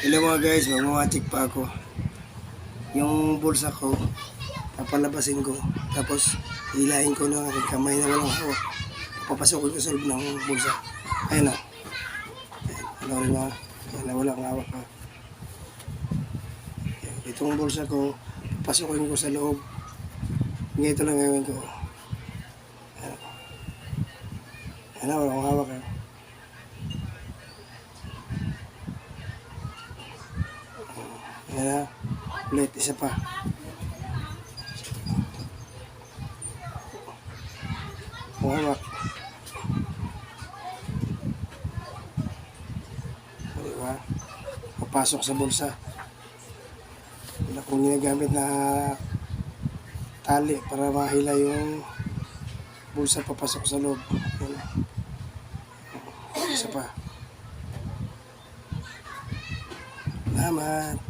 Hello mga guys, magmamatik pa ako. Yung bulsa ko, papalabasin ko. Tapos, hilahin ko ng aking kamay na walang hawak. Papasokin ko sa loob ng bulsa. Ayun na. Ayan, ano rin na. Ayan na, walang hawak. Ayan, Itong bulsa ko, papasokin ko sa loob. Ganito lang gawin ko. Ayan. Ayan na, walang hawak na. Ayan na. Ulit, isa pa. Hawak. Diba? Papasok sa bulsa. Wala kong ginagamit na tali para mahila yung bulsa papasok sa loob. Isa pa. Salamat.